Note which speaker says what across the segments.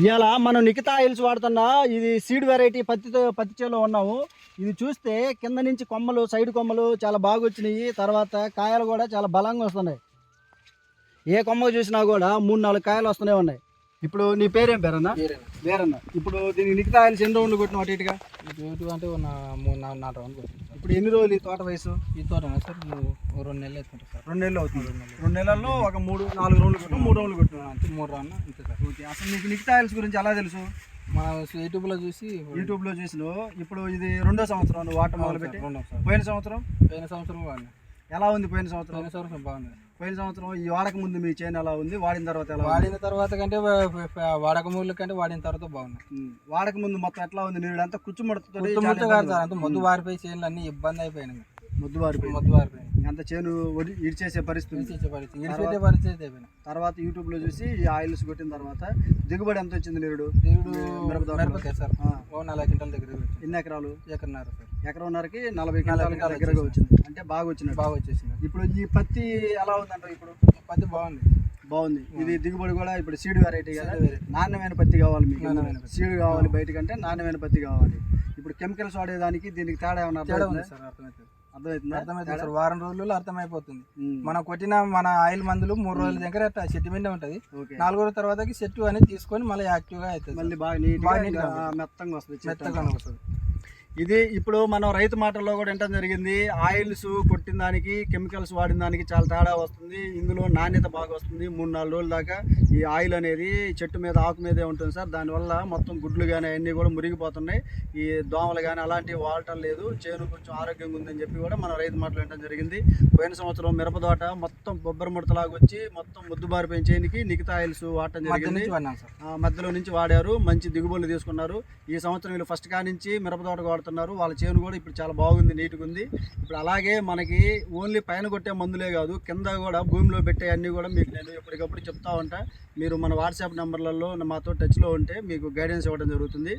Speaker 1: ఇవాళ మనం నికితా ఆయిల్స్ వాడుతున్నా ఇది సీడ్ వెరైటీ పత్తితో పత్తి చేలో ఉన్నాము ఇది చూస్తే కింద నుంచి కొమ్మలు సైడ్ కొమ్మలు చాలా బాగా వచ్చినాయి తర్వాత కాయలు కూడా చాలా బలంగా వస్తున్నాయి. ఏ కొమ్మ చూసినా కూడా మూడు నాలుగు కాయలు వస్తూనే ఉన్నాయి. ఇప్పుడు నీ పేరేం పేరన్నా? వేరన్న ఇప్పుడు దీనికి నికితా ఆయిల్స్ ఎన్ని రోజులు కొట్టిన అటు ఇటుగా?
Speaker 2: ఇటు అంటే మూడు నాలుగు నాలుగు రౌండ్లు
Speaker 1: ఇప్పుడు ఎన్ని రోజులు ఈ తోట వయసు?
Speaker 2: ఈ తోట సార్? రెండు నెలలు అవుతుంటుంది సార్.
Speaker 1: రెండు నెలలు అవుతుంది. రెండు నెలల్లో ఒక మూడు నాలుగు రోజులు కొట్టిన మూడు రోజులు కొట్టిన
Speaker 2: అంతే మూడు రౌండ్లు అంతే సార్.
Speaker 1: ఓకే అసలు నీకు నికితా ఆయిల్స్ గురించి ఎలా తెలుసు?
Speaker 2: మనం యూట్యూబ్లో చూసి
Speaker 1: యూట్యూబ్లో చూసినావు ఇప్పుడు ఇది రెండో సంవత్సరం వాటర్ మొదలుపెట్టి.
Speaker 2: రెండో సార్
Speaker 1: పోయిన సంవత్సరం?
Speaker 2: పోయిన సంవత్సరం
Speaker 1: ఎలా ఉంది పోయిన సంవత్సరం?
Speaker 2: పోయిన సంవత్సరం బాగుంది.
Speaker 1: పోయిన సంవత్సరం ఈ వాడక ముందు మీ చైన్ ఎలా ఉంది? వాడిన తర్వాత ఎలా
Speaker 2: వాడిన తర్వాత కంటే వాడక మూల కంటే వాడిన తర్వాత బాగుంది.
Speaker 1: ఉమ్. వాడక ముందు మొత్తం ఎట్లా ఉంది? నీళ్ళు అంతా కుచ్చుమడుతుంది
Speaker 2: మొత్తం మొత్తం కాదు సార్ అంత మొద్దు వారిపోయి చేనులు అన్ని ఇబ్బంది అయిపోయినాయి.
Speaker 1: ముద్దు వారిపోయింది
Speaker 2: మొద్దు వారిపోయినాయి.
Speaker 1: అంత చేను ఇడిచేసే పరిస్థితి ఉంది.
Speaker 2: ఇడిచే పరిస్థితి
Speaker 1: తర్వాత యూట్యూబ్లో చూసి ఈ ఆయిల్స్ కొట్టిన తర్వాత దిగుబడి ఎంత వచ్చింది నిరుడు? తోటలో.
Speaker 2: మిరపకాయ సార్. ఓ నలభై క్వింటాల దగ్గర
Speaker 1: ఎన్ని ఎకరాలు?
Speaker 2: ఎకరన్నర సార్.
Speaker 1: ఎకరంన్నరకి నలభై
Speaker 2: నలభై
Speaker 1: క్వింటాల దగ్గరగా వచ్చింది. అంటే బాగా వచ్చినట్టు.
Speaker 2: బాగా వచ్చేసింది.
Speaker 1: ఇప్పుడు ఈ పత్తి ఎలా ఉందంటారు ఇప్పుడు?
Speaker 2: పత్తి బాగుంది.
Speaker 1: బాగుంది. ఇది దిగుబడి కూడా ఇప్పుడు సీడ్ వెరైటీ కదా. నాణ్యమైన పత్తి కావాలి మీకు. సీడ్ కావాలి బయటకంటే నాణ్యమైన పత్తి కావాలి. ఇప్పుడు కెమికల్స్ వాడేదానికి దీనికి తేడా ఏమన్నా
Speaker 2: తేడా ఉంది? సార్ అర్థమవుతుంది
Speaker 1: అర్థమవుతుందా
Speaker 2: అర్థమవుతుంది సార్. వారం రోజుల్లో అర్థమైపోతుంది. మనం కొట్టిన మన ఆయిల్ మందులు మూడు రోజుల దగ్గర సెట్ మీద ఉంటుంది. నాలుగో రోజు తర్వాతకి సెట్ అనేది తీసుకొని మళ్ళీ యాక్టివ్గా అవుతుంది
Speaker 1: మళ్ళీ బాగా నీట్ మెత్తంగా వస్తుంది చెట్టు
Speaker 2: మెత్తగా. వస్తుంది.
Speaker 1: ఇది ఇప్పుడు మనం రైతు మాటల్లో కూడా వింటం జరిగింది. ఆయిల్స్ కొట్టిన దానికి కెమికల్స్ వాడిన దానికి చాలా తేడా వస్తుంది. ఇందులో నాణ్యత బాగా వస్తుంది. మూడు నాలుగు రోజుల దాకా ఈ ఆయిల్ అనేది చెట్టు మీద ఆకు మీదే ఉంటుంది సార్. దానివల్ల మొత్తం గుడ్లు కానీ అన్నీ కూడా మురిగిపోతున్నాయి. ఈ దోమలు కానీ అలాంటివి వాడటం లేదు. చేను కొంచెం ఆరోగ్యంగా ఉందని చెప్పి కూడా మనం రైతు మాటలు వినటం జరిగింది. పోయిన సంవత్సరం మిరపదోట మొత్తం బొబ్బరి ముడతలాగా వచ్చి మొత్తం ముద్దుబారిపోయిన చేనికి నికితా ఆయిల్స్ వాడటం జరిగింది. మధ్యలో నుంచి వాడారు. మంచి దిగుబడులు తీసుకున్నారు. ఈ సంవత్సరం వీళ్ళు ఫస్ట్ కా నుంచి మిరపతోట వాడుతున్నారు. వాళ్ళ చేను కూడా ఇప్పుడు చాలా బాగుంది నీట్గా ఉంది. ఇప్పుడు అలాగే మనకి ఓన్లీ పైన కొట్టే మందులే కాదు కింద కూడా భూమిలో పెట్టే అన్నీ కూడా మీకు నేను ఎప్పటికప్పుడు చెప్తా ఉంటా. మీరు మన వాట్సాప్ నెంబర్లలో మాతో టచ్లో ఉంటే మీకు గైడెన్స్ ఇవ్వడం జరుగుతుంది.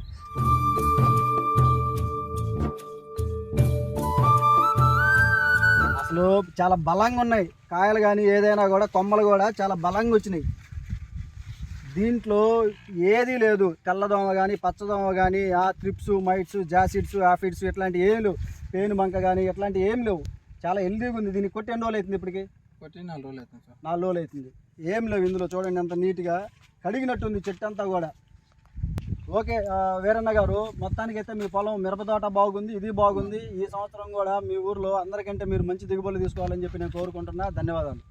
Speaker 1: అసలు చాలా బలంగా ఉన్నాయి. కాయలు కానీ ఏదైనా కూడా కొమ్మలు కూడా చాలా బలంగా వచ్చినాయి. దీంట్లో ఏదీ లేదు. తెల్లదోమ కానీ పచ్చదోమ కానీ ఆ త్రిప్స్ మైట్స్ జాసిడ్స్ ఆఫిడ్స్ ఇట్లాంటి ఏం లేవు. పేను బంక కానీ ఇట్లాంటి ఏం లేవు. చాలా హెల్దీగా ఉంది. దీనికి కొట్టి ఎన్ని రోజులు అవుతుంది ఇప్పటికి?
Speaker 2: కొట్టి నాలుగు రోజులు అవుతుంది సార్.
Speaker 1: నాలుగు రోజులు అవుతుంది. ఏం లేవు ఇందులో చూడండి ఎంత నీట్గా కడిగినట్టుంది చెట్టు అంతా కూడా. ఓకే వీరన్న గారు మొత్తానికైతే మీ పొలం మిరపతోట బాగుంది ఇది బాగుంది. ఈ సంవత్సరం కూడా మీ ఊర్లో అందరికంటే మీరు మంచి దిగుబడులు తీసుకోవాలని చెప్పి నేను కోరుకుంటున్నా. ధన్యవాదాలు.